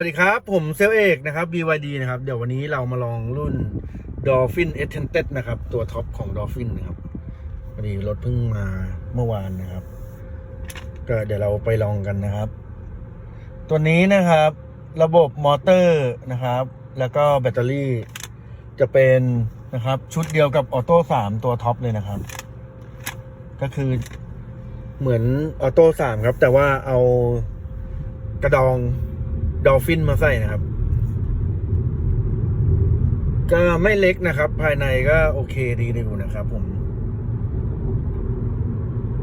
สวัสดีครับ ผมเซลเอกนะครับ BYD นะครับ เดี๋ยววันนี้เรามาลองรุ่น Dolphin e s t e n t e d นะครับ ตัวท็อปของ Dolphin นะครับพอดีรถเพิ่งมาเมื่อวานนะครับ ก็เดี๋ยวเราไปลองกันนะครับ ตัวนี้นะครับ ระบบมอเตอร์นะครับ แล้วก็แบตเตอรี่จะเป็นนะครับ ชุดเดียวกับออโต้3ตัวท็อปเลยนะครับ ก็คือเหมือนออโต้3ครับ แต่ว่าเอากระดอง ดอลฟินมาใส่นะครับ ก็ไม่เล็กนะครับ ภายในก็โอเคดีดูนะครับ ผม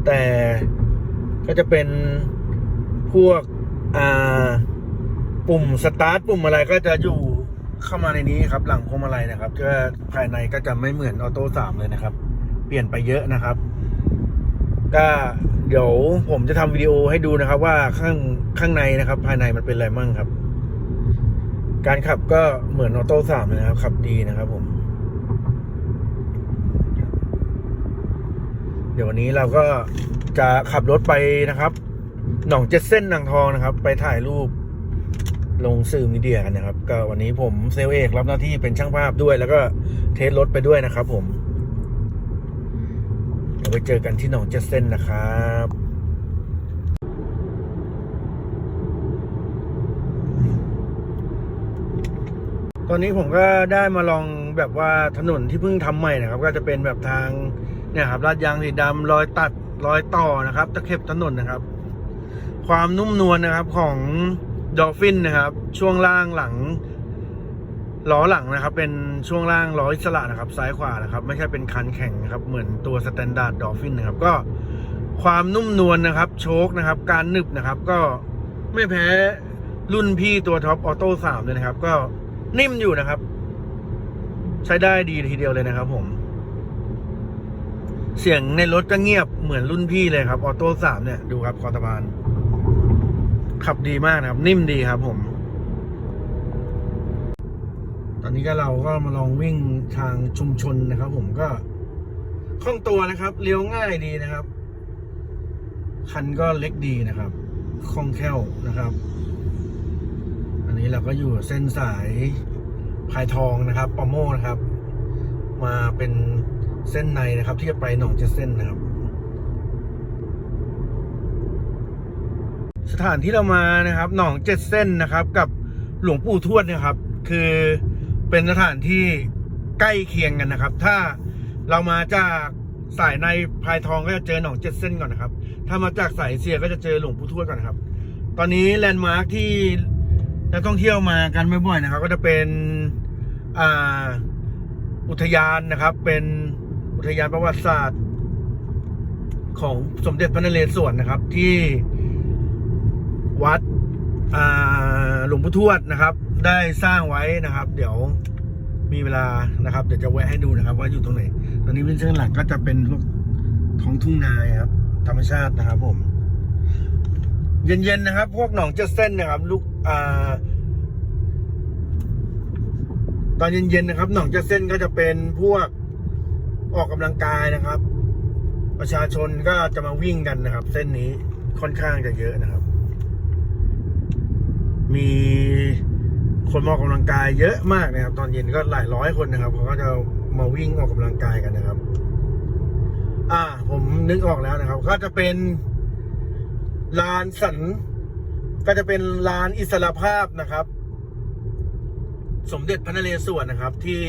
แต่ก็จะเป็นพวกอ่าปุ่มสตาร์ทปุ่มอะไรก็จะอยู่เข้ามาในนี้ครับ หลังพวงมาลัยนะครับ ก็ภายในก็จะไม่เหมือนออโต้สามเลยนะครับ เปลี่ยนไปเยอะนะครับ ก็เดี๋ยวผมจะทำวิดีโอให้ดูนะครับ ว่าข้าง ข้างในนะครับ ภายในมันเป็นอะไรมั่งครับ การขับก็เหมือนออโต้สามนะครับ ขับดีนะครับผม เดี๋ยววันนี้เราก็จะขับรถไปนะครับ หนองเจ็ดเส้นนางทองนะครับ ไปถ่ายรูปลงสื่อมีเดียกันนะครับ ก็วันนี้ผมเซลลเอกรับหน้าที่เป็นช่างภาพด้วย แล้วก็เทสรถไปด้วยนะครับผมเดี๋ยวไปเจอกันที่หนองเจ็ดเส้นนะครับ ตอนนี้ผมก็ได้มาลองแบบว่าถนนที่เพิ่งทำใหม่นะครับ ก็จะเป็นแบบทางเนี่ยครับลาดยางสีดำรอยตัดรอยต่อนะครับ ตะเข็บถนนนะครับ ความนุ่มนวลนะครับของดอลฟินนะครับ ช่วงล่างหลังล้อหลังนะครับ เป็นช่วงล่างล้ออิสระนะครับ ซ้ายขวานะครับ ไม่ใช่เป็นคันแข่งนะครับ เหมือนตัวสแตนดาร์ดดอลฟินนะครับ ก็ความนุ่มนวลนะครับ โชคนะครับ การนึบนะครับ ก็ไม่แพ้รุ่นพี่ตัวท็อปออโต้สามเลยนะครับ ก็ นิ่มอยู่นะครับ ใช้ได้ดีทีเดียวเลยนะครับ ผม เสียงในรถก็เงียบเหมือนรุ่นพี่เลยครับ ออโต้สามเนี่ยดูครับคอตบานขับดีมากนะครับ นิ่มดีครับ ผม ตอนนี้ก็เราก็มาลองวิ่งทางชุมชนนะครับ ผมก็คล่องตัวนะครับ เลี้ยวง่ายดีนะครับ คันก็เล็กดีนะครับคล่องแคล่วนะครับ นี้เราก็อยู่เส้นสายพายทองนะครับปอโมนะครับ มาเป็นเส้นในนะครับ ที่จะไปหนองเจ็ดเส้นนะครับ สถานที่เรามานะครับ หนองเจ็ดเส้นนะครับ กับหลวงปู่ทวดนะครับ คือเป็นสถานที่ใกล้เคียงกันนะครับ ถ้าเรามาจากสายในพายทองก็จะเจอหนองเจ็ดเส้นก่อนนะครับ ถ้ามาจากสายเสียก็จะเจอหลวงปู่ทวดก่อนนะครับ ตอนนี้แลนด์มาร์คที่ นักท่องเที่ยวมากันบ่อยๆนะครับ ก็จะเป็นอ่าอุทยานนะครับ เป็นอุทยานประวัติศาสตร์ ของสมเด็จพระนเรศวรนะครับ ที่วัดหลวงปู่ทวดนะครับ ได้สร้างไว้นะครับ เดี๋ยวมีเวลานะครับ เดี๋ยวจะแวะให้ดูนะครับ ว่าอยู่ตรงไหน ตอนนี้เป็นเชิงหลังก็จะเป็นพวกท้องทุ่งนาครับ ธรรมชาตินะครับผม เย็นๆนะครับ พวกหนองเจ็ดเส้นนะครับ ลูกอ่าตอนเย็นๆนะครับ หนองเจ็ดเส้นก็จะเป็นพวกออกกำลังกายนะครับ ประชาชนก็จะมาวิ่งกันนะครับ เส้นนี้ค่อนข้างจะเยอะนะครับ มีคนมาออกกำลังกายเยอะมากนะครับ ตอนเย็นก็หลายร้อยคนนะครับเขาก็จะมาวิ่งออกกำลังกายกันนะครับ อ่า ผมนึกออกแล้วนะครับ ก็จะเป็น ลานสันก็จะเป็นลานอิสระภาพนะครับ สมเด็จพระนเรศวรนะครับ ที่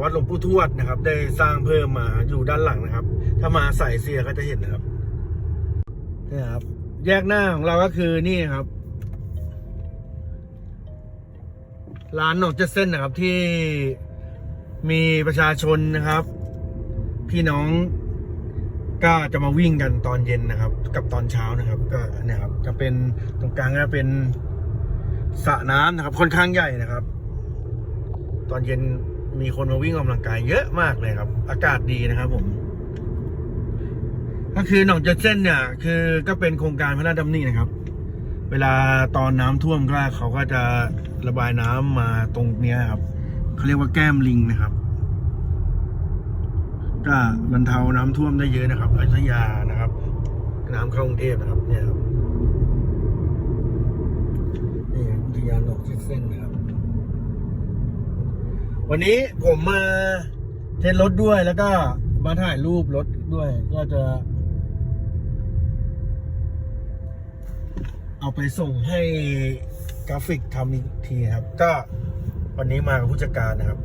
วัดหลวงปู่ทวดนะครับ ได้สร้างเพิ่มมาอยู่ด้านหลังนะครับ ถ้ามาใสายเสียก็จะเห็นนะครับนี่ครับ แยกหน้าของเราก็คือนี่ครับร้านหนองเจ็ดเส้นนะครับที่มีประชาชนนะครับ พี่น้อง ก็จะมาวิ่งกันตอนเย็นนะครับ กับตอนเช้านะครับ ก็เนี่ยครับจะเป็นตรงกลางก็เป็นสระน้ำนะครับ ค่อนข้างใหญ่นะครับ ตอนเย็นมีคนมาวิ่งออกกำลังกายเยอะมากเลยครับ อากาศดีนะครับ ผม ก็คือหนองเจเส้นเนี่ย คือก็เป็นโครงการพระราชดำรินะครับ เวลาตอนน้ำท่วมก็เขาก็จะระบายน้ำมาตรงเนี้ยครับเขาเรียกว่าแก้มลิงนะครับ ก็บรรเทาน้ำท่วมได้เยอะนะครับอยุธยานะครับ น้ำเข้ากรุงเทพนะครับ เนี่ยครับนี่เส้นนะครับ วันนี้ผมมาเทสรถด้วยแล้วก็มาถ่ายรูปรถด้วย ก็จะ เอาไปส่งให้กราฟิกทำอีกทีครับ ก็วันนี้มากับผู้จัดการนะครับ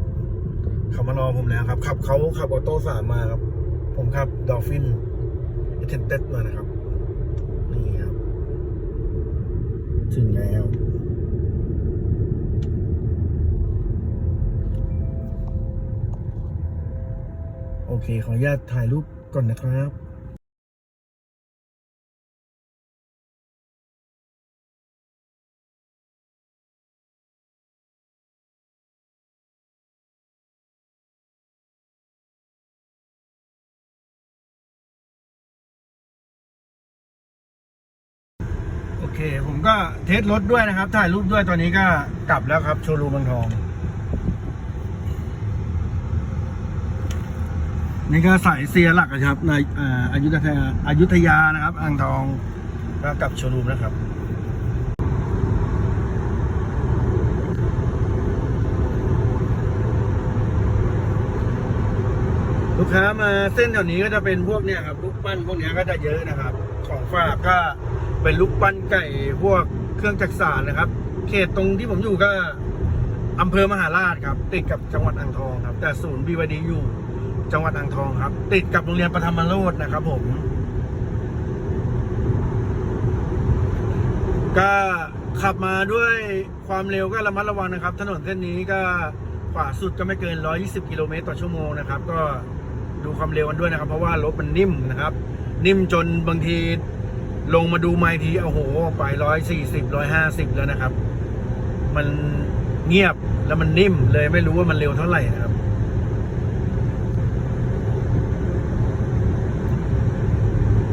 เขามารอผมแล้วครับขับเขาขับออโต้สามมาครับ ผมขับดอลฟินเอเทนเต็มานะครับ นี่ครับ ถึงแล้วโอเค ขออนุญาตถ่ายรูปก่อนนะครับ เค ผมก็เทสรถด้วยนะครับ ถ่ายรูปด้วยตอนนี้ก็กลับแล้วครับ โชว์รูมเมืองทอง นี่ก็สายเซียหลักนะครับ ในอ่าอยุธยาอายุธยานะครับ อ่างทองก็กลับโชว์รูมนะครับลูกค้ามาเส้นแถวนี้ก็จะเป็นพวกเนี่ยครับลูกปั้นพวกเนี้ยก็จะเยอะนะครับ ของฝากก็ เป็นลูกปั้นไก่พวกเครื่องจักสานนะครับ เขตตรงที่ผมอยู่ก็อำเภอมหาราชครับ ติดกับจังหวัดอ่างทองครับ แต่ศูนย์บีวดีอยู่จังหวัดอ่างทองครับ ติดกับโรงเรียนปฐมโรจน์นะครับ ผม ก็ขับมาด้วยความเร็วก็ระมัดระวังนะครับ ถนนเส้นนี้ก็ขวาสุดก็ไม่เกิน 120 กิโลเมตรต่อชั่วโมงนะครับ ก็ดูความเร็วกันด้วยนะครับ เพราะว่ารถมันนิ่มนะครับ นิ่มจนบางที ลงมาดูไมค์ทีโอ้โห ไป140 150แล้วนะครับ มันเงียบแล้วมันนิ่มเลยไม่รู้ว่ามันเร็วเท่าไหร่นะครับ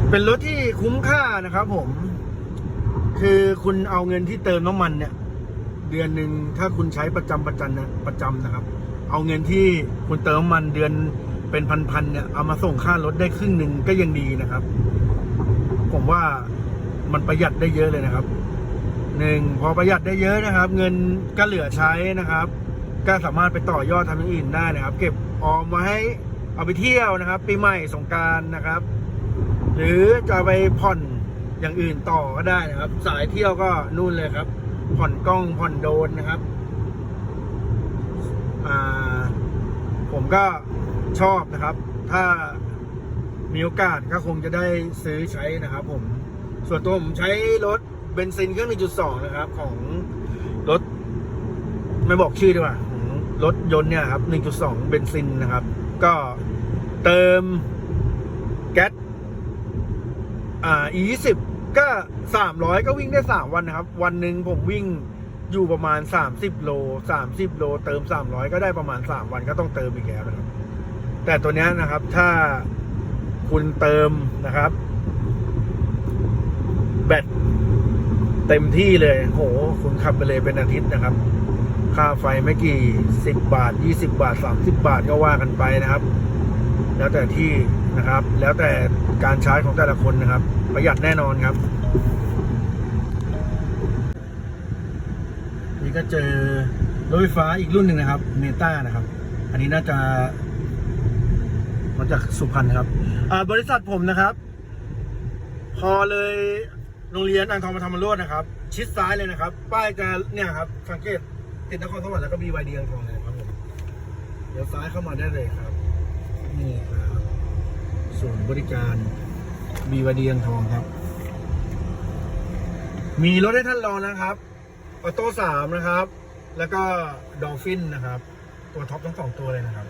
เป็นรถที่คุ้มค่านะครับผม คือคุณเอาเงินที่เติมน้ำมันเนี่ย เดือนหนึ่งถ้าคุณใช้ประจำประจำนะประจำนะครับ เอาเงินที่คุณเติมน้ำมันเดือนเป็นพันๆเนี่ยเอามาส่งค่ารถได้ครึ่งหนึ่งก็ยังดีนะครับ ผมว่ามันประหยัดได้เยอะเลยนะครับหนึ่งพอประหยัดได้เยอะนะครับ เงินก็เหลือใช้นะครับ ก็สามารถไปต่อยอดทำอย่างอื่นได้นะครับ เก็บออมไว้เอาไปเที่ยวนะครับ ปีใหม่สงการนะครับ หรือจะไปผ่อนอย่างอื่นต่อก็ได้นะครับ สายเที่ยวก็นู่นเลยครับ ผ่อนกล้องผ่อนโดนนะครับผมก็ชอบนะครับ ถ้า มีโอกาสก็คงจะได้ซื้อใช้นะครับผม ส่วนตัวผมใช้รถเบนซินเครื่อง 1.2 นะครับ ของรถ ไม่บอกชื่อดีกว่ารถยนต์เนี่ยครับ 1.2 เบนซินนะครับ ก็เติมแก๊สอ่า E20 ก็ 300 ก็วิ่งได้ 3 วันนะครับ วันหนึ่งผมวิ่งอยู่ประมาณ 30 โล 30 โล เติม 300 ก็ได้ประมาณ 3 วันก็ต้องเติมอีกแล้วนะครับ แต่ตัวเนี้ยนะครับ ถ้า คุณเติมนะครับ แบตเต็มที่เลยโหคุณขับไปเลยเป็นอาทิตย์นะครับ ค่าไฟไม่กี่10บาท20บาท30บาทก็ว่ากันไปนะครับ แล้วแต่ที่นะครับ แล้วแต่การใช้ของแต่ละคนนะครับ ประหยัดแน่นอนครับ นี่ก็เจอรถไฟฟ้าอีกรุ่นหนึ่งนะครับเมตานะครับ อันนี้น่าจะมาจากสุพรรณครับ บริษัทผมนะครับ พอเลยโรงเรียนอ่างทองปฐมโรจน์นะครับ ชิดซ้ายเลยนะครับ ป้ายจะเนี่ยครับ สังเกตติดนครสวรรค์แล้วก็มีไวดีอ่างทองเลยครับผมเดี๋ยวซ้ายเข้ามาได้เลยครับ นี่ครับศูนย์บริการมีวเดียงทองครับ มีรถให้ท่านรองนะครับออโต้สามนะครับ แล้วก็ดอลฟินนะครับ ตัวท็อปทั้งสองตัวเลยนะครับ